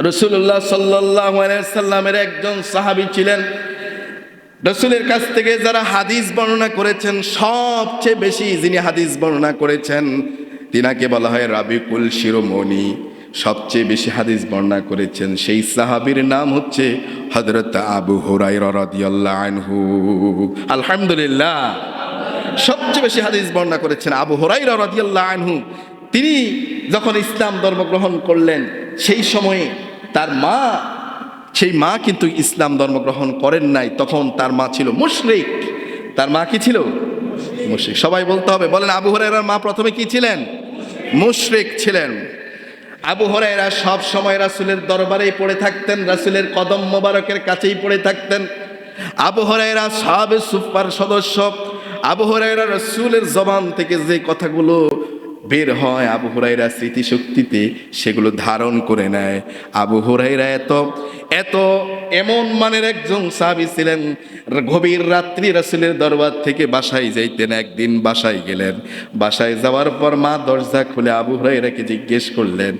রসুল্লাহ সাল্লাহ সাল্লামের একজন সাহাবি ছিলেন। রসুলের কাছ থেকে যারা হাদিস বর্ণনা করেছেন, সবচেয়ে বেশি যিনি হাদিস বর্ণনা করেছেন, তিনাকে বলা হয় রাবিকুল শিরোমণি। সবচেয়ে বেশি হাদিস বর্ণনা করেছেন সেই সাহাবীর নাম হচ্ছে হজরত আবু হুরাই আনহু। আলহামদুলিল্লাহ। সবচেয়ে বেশি হাদিস বর্ণনা করেছেন আবু হুরাই আনহু। তিনি যখন ইসলাম ধর্ম গ্রহণ করলেন, সেই সময়ে তার মা, সেই মা কিন্তু ইসলাম ধর্ম গ্রহণ করেন নাই, তখন তার মা ছিল মুশরিক। তার মা কি ছিল? মুশরিক। সবাই বলতে হবে, বলেন, আবু হরাইরার মা প্রথমে কি ছিলেন? মুশরিক ছিলেন। আবু হরাইরা সব সময় রাসুলের দরবারেই পড়ে থাকতেন, রাসুলের কদম মোবারকের কাছেই পড়ে থাকতেন। আবু হরাইরা সাহাবে সুপার সদস্য। আবু হরাইরা রসুলের জবান থেকে যে কথাগুলো বের হয় আবু হুরাইরা স্মৃতিশক্তিতে সেগুলো ধারণ করে নেয়। আবু হুরাইরা এত এত এমন মানের একজন সাহাবি ছিলেন, গভীর রাত্রি রাসুলের দরবার থেকে বাসায় যাইতেন, একদিন বাসায় গেলেন। বাসায় যাওয়ার পর মা দরজা খুলে আবু হুরাইরাকে জিজ্ঞেস করলেন,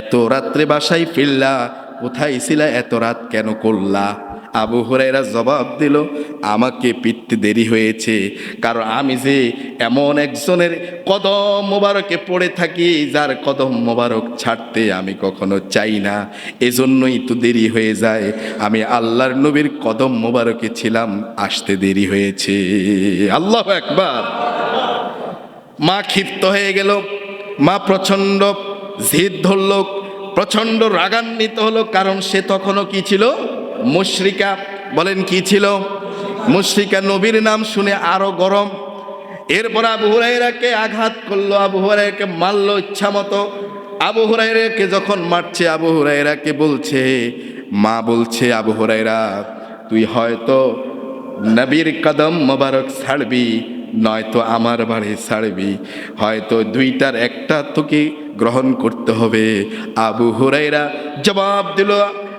এত রাত্রে বাসায় ফিরলা? কোথায় ছিলা? এত রাত কেন করলা? আবু হুরাইরা জবাব দিল, আমাকে পিততে দেরি হয়েছে, কারণ আমি যে এমন একজনের কদম মোবারকে পড়ে থাকি, যার কদম মোবারক ছাড়তে আমি কখনো চাই না। এজন্যই তো দেরি হয়ে যায়। আমি আল্লাহর নবীর কদম মোবারকে ছিলাম, আসতে দেরি হয়েছে। আল্লাহ একবার মা ক্ষিপ্ত হয়ে গেল, মা প্রচণ্ড জিদ ধরল, প্রচণ্ড রাগান্বিত হলো, কারণ সে তখনও কি ছিল? মুশরিকা বলেন কি ছিল? মুশরিকা নবীর নাম শুনে আরও গরম। এরপর আবু হুরাইরাকে আঘাত করল, আবু হুরাইরাকে মারলো ইচ্ছা মতো। আবু হুরাইরাকে যখন মারছে, আবু হুরাইরাকে বলছে, মা বলছে, আবু হুরাইরা তুই হয়তো নবীর কদম মোবারক ছাড়বি, নয়তো আমার বাড়ি ছাড়বি। হয়তো দুইটার একটা তোকে গ্রহণ করতে হবে। আবু হুরাইরা জবাব দিল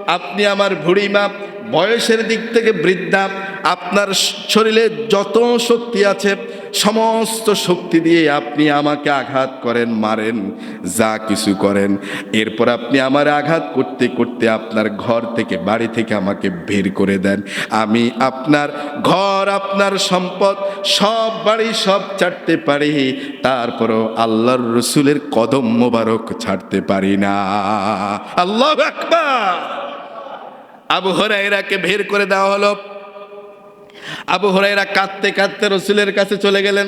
আপনি আমার ভুড়িমা বয়সের দিক থেকে বৃদ্ধা, আপনার শরীরে যত শক্তি আছে, সমস্ত শক্তি দিয়ে আপনি আমাকে আঘাত করেন, মারেন, যা কিছু করেন। এরপর আপনি আমার আঘাত করতে করতে আপনার ঘর থেকে, বাড়ি থেকে আমাকে বের করে দেন। আমি আপনার ঘর, আপনার সম্পদ, সব বাড়ি, সব ছাড়তে পারি। তারপরও আল্লাহর রসুলের কদম মোবারক ছাড়তে পারি না। আল্লাহ আকবার! আবু হরাইরাকে বের করে দেওয়া হলো। আবু হরাইরা কাঁদতে কাঁদতে রসুলের কাছে চলে গেলেন।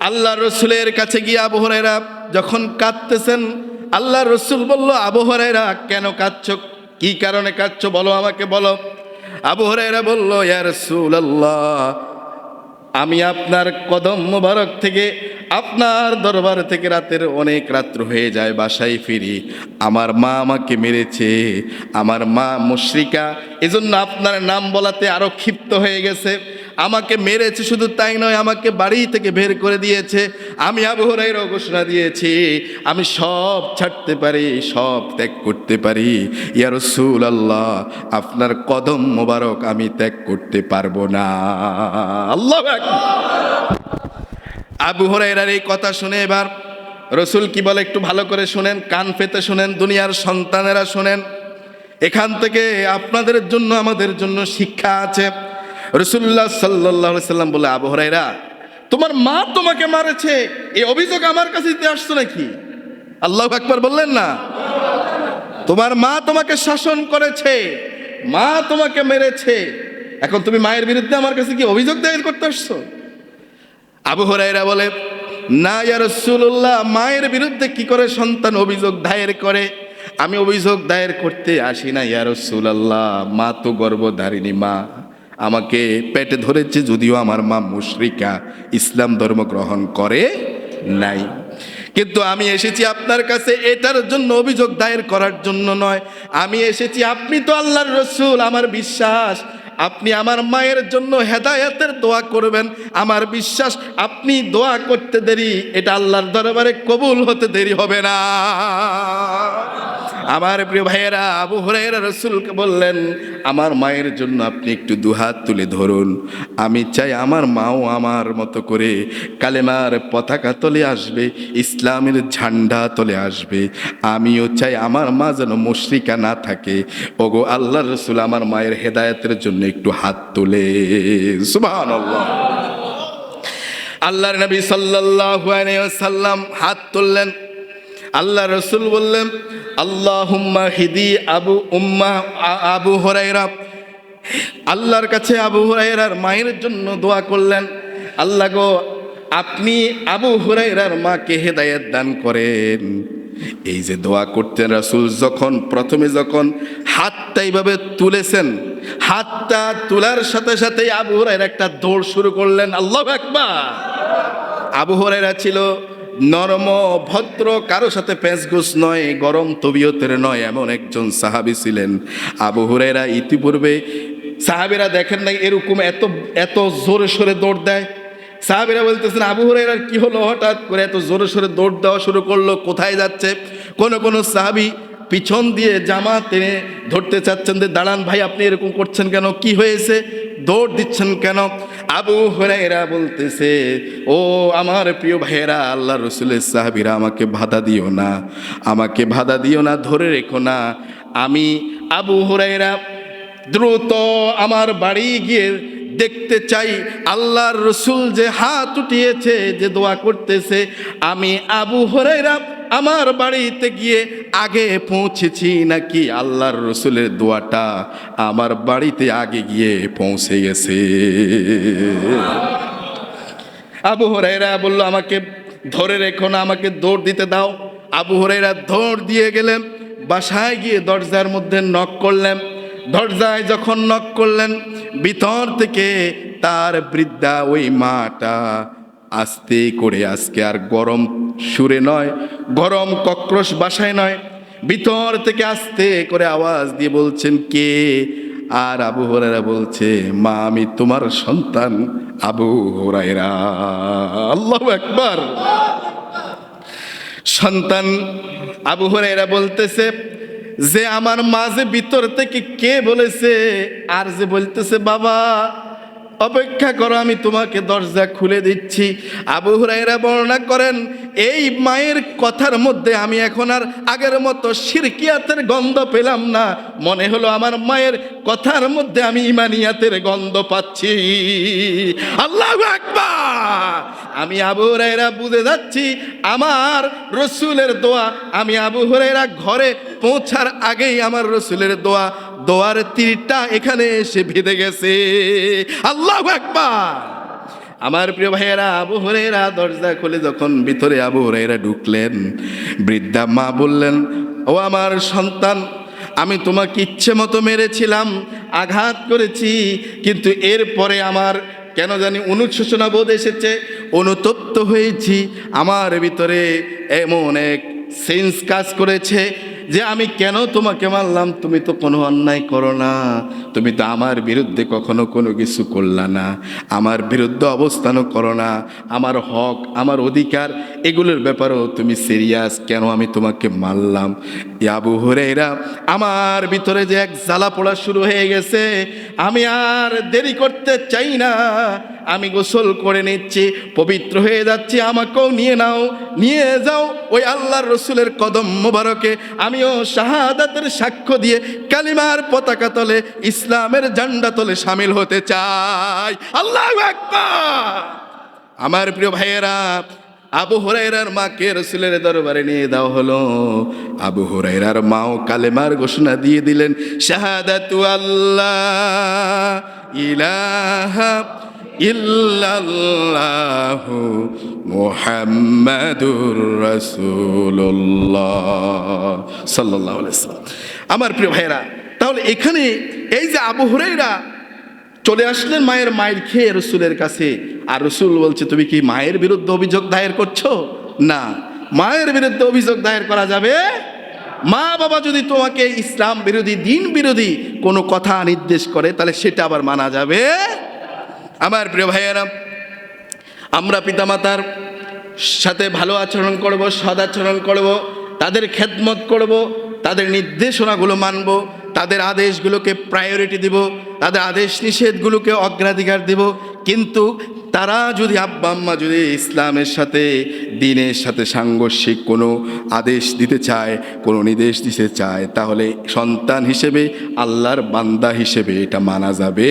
আল্লাহ রসুলের কাছে গিয়ে আবু হরাইরা যখন কাঁদতেছেন আল্লাহ রসুল বলল, আবু হরাইরা কেন কাঁদছ? কি কারণে কাঁদছ? বলো আমাকে, বলো। আবু হরাইরা বলল, ইয়া রসুল আল্লাহ আমি আপনার কদম মোবারক থেকে আপনার দরবার থেকে রাতের অনেক রাত্র হয়ে যায়, বাসায় ফিরি। আমার মা আমাকে মেরেছে, আমার মা মুশ্রিকা। এজন্য আপনার নাম বলাতে আরও ক্ষিপ্ত হয়ে গেছে। আমাকে মেরেছে শুধু তাই নয়, আমাকে বাড়ি থেকে বের করে দিয়েছে। আমি আবহরাইরও ঘোষণা দিয়েছি, আমি সব ছাড়তে পারি, সব ত্যাগ করতে পারি। ইয়া রসুল আল্লাহ আপনার কদম মোবারক আমি ত্যাগ করতে পারব না। আল্লাহ আবু হরাইরার এই কথা শুনে এবার রসুল কি বলে একটু ভালো করে শুনেন, কান পেতে শুনেন, দুনিয়ার সন্তানেরা শুনেন। এখান থেকে আপনাদের জন্য, আমাদের জন্য শিক্ষা আছে। রসুল্লাহ সাল্লাহ সাল্লাম বলে, আবু হরাইরা তোমার মা তোমাকে মারেছে, এই অভিযোগ আমার কাছে দিতে আসছো নাকি? আল্লাহ একবার বললেন, না। তোমার মা তোমাকে শাসন করেছে, মা তোমাকে মেরেছে। এখন তুমি মায়ের বিরুদ্ধে আমার কাছে কি অভিযোগ দায়ের করতে আসছো? আবু হরাইরা বলে, না, ইয়া রসুল্লাহ মায়ের বিরুদ্ধে কি করে সন্তান অভিযোগ দায়ের করে? আমি অভিযোগ দায়ের করতে আসি না, ইয়া রসুল্লাহ মা তো গর্ভধারিণী মা। আমাকে পেটে ধরেছে যদিও আমার মা মুশরিকা, ইসলাম ধর্ম গ্রহণ করে নাই। কিন্তু আমি এসেছি আপনার কাছে এটার জন্য অভিযোগ দায়ের করার জন্য নয়। আমি এসেছি, আপনি তো আল্লাহর রসুল, আমার বিশ্বাস। আপনি আমার মায়ের জন্য হেদায়াতের দোয়া করবেন। আমার বিশ্বাস, আপনি দোয়া করতে দেরি, এটা আল্লাহর দরবারে কবুল হতে দেরি হবে না। আমার প্রিয় ভাইয়েরা, আবু হরাইরা রসুলকে বললেন, আমার মায়ের জন্য আপনি একটু দুহাত তুলে ধরুন। আমি চাই আমার মাও আমার মতো করে কালেমার পতাকা তলে আসবে, ইসলামের ঝান্ডা তলে আসবে। আমিও চাই আমার মা যেন মুশরিকা না থাকে। ওগো আল্লাহ রসুল আমার মায়ের হেদায়তের জন্য একটু হাত তোলে। সুবহানাল্লাহ। আল্লাহর নবী সাল্লাল্লাহু সাল্লাম হাত তুললেন। আল্লাহ রসুল বললেন, আল্লাহুম্মা হিদি আবু উম্মা আবু হরাইরা আল্লাহর কাছে আবু হুরাইরার মায়ের জন্য দোয়া করলেন, আল্লাহ গো, আপনি আবু হুরাইরার মাকে হেদায়েত দান করেন। এই যে দোয়া করতেন রাসূল, যখন প্রথমে যখন হাতটা এইভাবে তুলেছেন, হাতটা তোলার সাথে সাথে আবু হুরাইরা একটা দৌড় শুরু করলেন, আল্লাহ আকবার! আবু হুরাইরা ছিল নরম ভদ্র, কারও সাথে পেঁচগুস নয়, গরম তবিয়তের নয়, এমন একজন সাহাবি ছিলেন। আবু হুরেরা ইতিপূর্বে, সাহাবিরা দেখেন নাই এরকম এত এত জোরে সোরে দৌড় দেয়। সাহাবিরা বলতেছেন, আবু হুরাইরার কি হলো হঠাৎ করে এত জোরে সোরে দৌড় দেওয়া শুরু করল, কোথায় যাচ্ছে? কোন কোন সাহাবি পিছন দিয়ে জামা টেনে ধরতে চাচ্ছেন যে, দাঁড়ান ভাই, আপনি এরকম করছেন কেন? কি হয়েছে? দৌড় দিচ্ছেন কেন? আবু হরাইরা বলতেছে, ও আমার প্রিয় ভাইয়েরা আল্লাহ রসুলের সাহাবিরা, আমাকে বাধা দিও না। আমাকে বাধা দিও না, ধরে রেখো না। আমি আবু হরাইরা দ্রুত আমার বাড়ি গিয়ে দেখতে চাই। আল্লাহর রসুল যে হাত উঠিয়েছে, যে দোয়া করতেছে, আমি আবু হরাইরা আমার বাড়িতে গিয়ে আগে পৌঁছেছি নাকি আল্লাহর রসুলের দোয়াটা আমার বাড়িতে আগে গিয়ে পৌঁছে গেছে। আবু হরাইরা বলল, আমাকে ধরে রেখো না, আমাকে দৌড় দিতে দাও। আবু হরাইরা দৌড় দিয়ে গেলেন, বাসায় গিয়ে দরজার মধ্যে নক করলেন। দরজায় যখন নক করলেন, ভিতর থেকে তার বৃদ্ধা ওই মাটা আস্তে করে, আজকে আর গরম সুরে নয়, গরম কক্রোশ বাসায় নয়। ভিতর থেকে আস্তে করে আওয়াজ দিয়ে বলছেন, কে? আর আবু হরাইরা বলছে, মা, আমি তোমার সন্তান আবু হরাইরা আল্লাহ একবার সন্তান আবু হরাইরা বলতেছে, যে আমার মাঝে ভিতর থেকে কে বলেছে? আর যে বলতেছে, বাবা অপেক্ষা করো, আমি তোমাকে দরজা খুলে দিচ্ছি। আবু হুরাইরা বর্ণনা করেন, এই মায়ের কথার মধ্যে আমি এখন আর আগের মতো শিরকিয়াতের গন্ধ পেলাম না। মনে হলো আমার মায়ের কথার মধ্যে আমি ইমানিয়াতের গন্ধ পাচ্ছি। আল্লাহ আমি আবু হুরাইরা বুঝে যাচ্ছি, আমার রসুলের দোয়া, আমি আবু হুরাইরা ঘরে পৌঁছার আগেই আমার রসুলের দোয়া দোয়ার তীরটা এখানে এসে ভিদে গেছে। আল্লাহ আকবার। আমার প্রিয় ভাইয়েরা, আবু হরেরা দরজা খুলে যখন ভিতরে আবু হরেরা ঢুকলেন, বৃদ্ধা মা বললেন, ও আমার সন্তান, আমি তোমাকে ইচ্ছে মতো মেরেছিলাম, আঘাত করেছি, কিন্তু এরপরে আমার কেন জানি অনুশোচনা বোধ এসেছে, অনুতপ্ত হয়েছি। আমার ভিতরে এমন এক সেন্স কাজ করেছে যে আমি কেন তোমাকে মারলাম? তুমি তো কোনো অন্যায় করো না। তুমি তো আমার বিরুদ্ধে কখনো কোনো কিছু করলা না। আমার বিরুদ্ধে অবস্থানও করো না। আমার হক, আমার অধিকার, এগুলোর ব্যাপারেও তুমি সিরিয়াস কেন আমি তোমাকে মারলাম? ইয়াবু হরেরা আমার ভিতরে যে এক জ্বালা পোড়া শুরু হয়ে গেছে। আমি আর দেরি করতে চাই না। আমি গোসল করে নিচ্ছি, পবিত্র হয়ে যাচ্ছি, আমাকেও নিয়ে নাও, নিয়ে যাও। ওই আল্লাহর রসুলের কদম মোবারকে আমিও শাহাদাতের সাক্ষ্য দিয়ে কালিমার পতাকা তলে, ইসলামের ঝান্ডা তলে সামিল হতে চাই। আল্লাহ আমার প্রিয় ভাইয়েরা, আবু হরাইরার মাকে রসুলের দরবারে নিয়ে দেওয়া হলো। আবু হরাইরার মাও কালেমার ঘোষণা দিয়ে দিলেন, শাহাদাতু আল্লাহ ইলাহা ইল্লাল্লাহু মুহাম্মাদুর রাসূলুল্লাহ সাল্লাল্লাহু আলাইহি আমার প্রিয় ভাইয়েরা, তাহলে এখানে এই যে আবু হুরাইরা চলে আসলেন মায়ের মায়ের খেয়ে রসুলের কাছে, আর রসুল বলছে, তুমি কি মায়ের বিরুদ্ধে অভিযোগ দায়ের করছ? না। মায়ের বিরুদ্ধে অভিযোগ দায়ের করা যাবে? মা বাবা যদি তোমাকে ইসলাম বিরোধী, দিন বিরোধী কোনো কথা নির্দেশ করে, তাহলে সেটা আবার মানা যাবে? আমার প্রিয় ভাইয়েরা, আমরা পিতামাতার সাথে ভালো আচরণ করব সদাচরণ করব, তাদের খেদমত করব, তাদের নির্দেশনাগুলো মানব, তাদের আদেশগুলোকে প্রায়োরিটি দিব, তাদের আদেশ নিষেধগুলোকে অগ্রাধিকার দিব, কিন্তু তারা যদি আব্বা আম্মা যদি ইসলামের সাথে, দিনের সাথে সাংঘর্ষিক কোনো আদেশ দিতে চায়, কোনো নির্দেশ দিতে চায়, তাহলে সন্তান হিসেবে আল্লাহর বান্দা হিসেবে এটা মানা যাবে।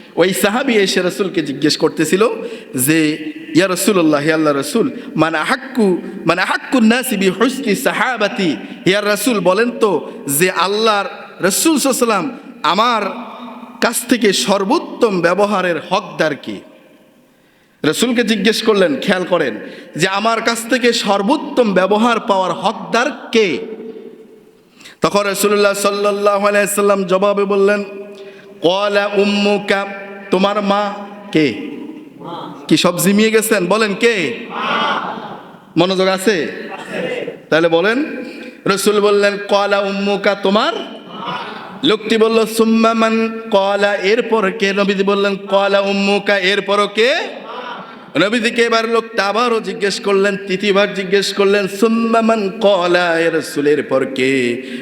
ওই সাহাবি এসে রসুলকে জিজ্ঞেস করতেছিল যে, ইয়া রসুল্লাহ আল্লাহ রসুল মানে হাক্কু মানে হাক্কু নাসিবি হুসনি সাহাবাতি? ইয়া রসুল, বলেন তো যে, আল্লাহর রসুল সাল্লাম আমার কাছ থেকে সর্বোত্তম ব্যবহারের হকদার কি? রসুলকে জিজ্ঞেস করলেন, খেয়াল করেন যে, আমার কাছ থেকে সর্বোত্তম ব্যবহার পাওয়ার হকদার কে? তখন রসুল্লাহ সাল্লাহ আলাইসাল্লাম জবাবে বললেন কলা উম্মুকা, তোমার মা কে? কি সব জিমিয়ে গেছেন? বলেন কে? মনোযোগ আছে? তাহলে বলেন, রসুল বললেন, কলা উম্মুকা তোমার লোকটি বলল সুম্মামান কলা, এরপর কে? নবীজি বললেন, কলা উম্মুকা, এরপর কে? নবীজিকে এবার লোকটা আবারও জিজ্ঞেস করলেন, তৃতীয়বার জিজ্ঞেস করলেন সুম্মামান কলা এর রসুলের পর কে?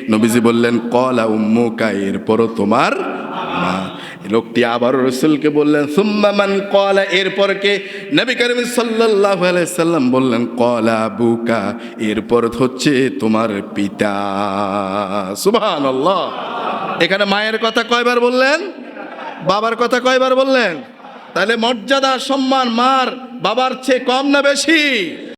নবীজি বললেন, কলা উম্মুকা, এরপরও তোমার লোকটি আবার রসুলকে বললেন সুম্মামান কলা এরপর কে? নবী করিম আলাইহি সাল্লাম বললেন কলা বুকা এরপর হচ্ছে তোমার পিতা। সুবহানাল্লাহ। এখানে মায়ের কথা কয়বার বললেন? বাবার কথা কয়বার বললেন? তাহলে মর্যাদা, সম্মান, মার বাবার চেয়ে কম না বেশি?